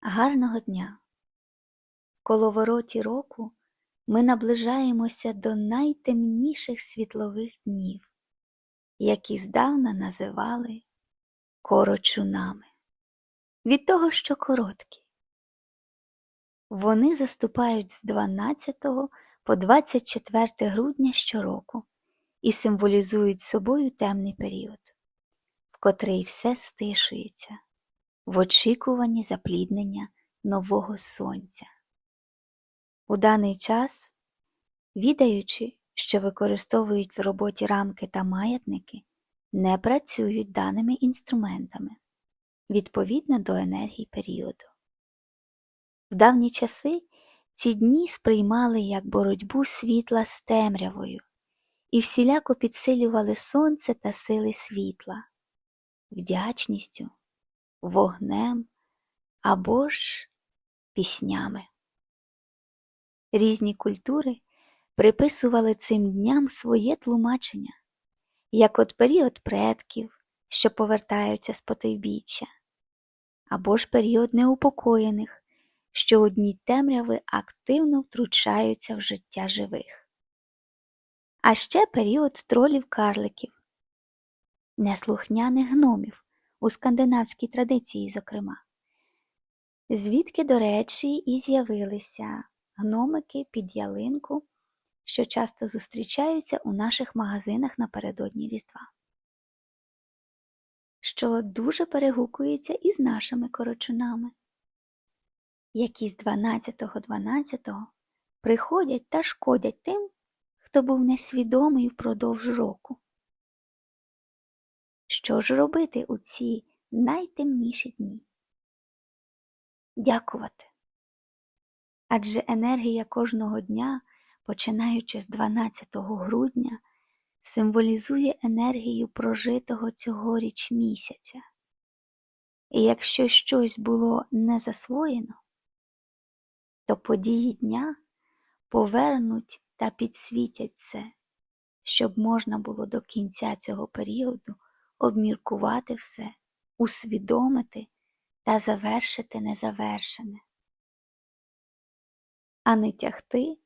Гарного дня! В коловороті року ми наближаємося до найтемніших світлових днів, які здавна називали корочунами. Від того, що короткі. Вони заступають з 12 по 24 грудня щороку і символізують собою темний період, в котрий все стишується в очікуванні запліднення нового сонця. У даний час, відаючи, що використовують в роботі рамки та маятники, не працюють даними інструментами відповідно до енергії періоду. В давні часи ці дні сприймали як боротьбу світла з темрявою і всіляко підсилювали сонце та сили світла, вдячністю, вогнем або ж піснями. Різні культури приписували цим дням своє тлумачення, як от період предків, що повертаються з потойбіччя, або ж період неупокоєних, що у дні темряви активно втручаються в життя живих. А ще період тролів-карликів, неслухняних гномів у скандинавській традиції, зокрема, звідки, до речі, і з'явилися гномики під ялинку, що часто зустрічаються у наших магазинах напередодні Різдва, що дуже перегукується із нашими корочунами, які з 12.12 .12 приходять та шкодять тим, хто був несвідомий впродовж року. Що ж робити у ці найтемніші дні? Дякувати. Адже енергія кожного дня, починаючи з 12 грудня, символізує енергію прожитого цьогоріч місяця. І якщо щось було не засвоєно, то події дня повернуть та підсвітять це, щоб можна було до кінця цього періоду обміркувати все, усвідомити та завершити незавершене, а не тягти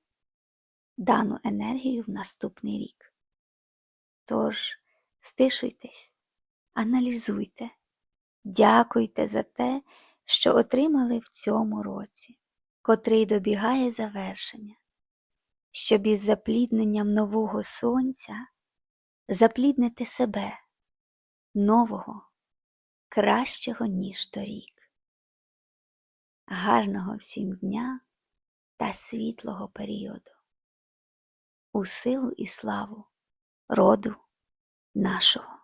дану енергію в наступний рік. Тож, стишуйтесь, аналізуйте, дякуйте за те, що отримали в цьому році, котрий добігає завершення, щоб із заплідненням нового сонця запліднити себе нового, кращого, ніж торік. Гарного всім дня та світлого періоду, у силу і славу роду нашого.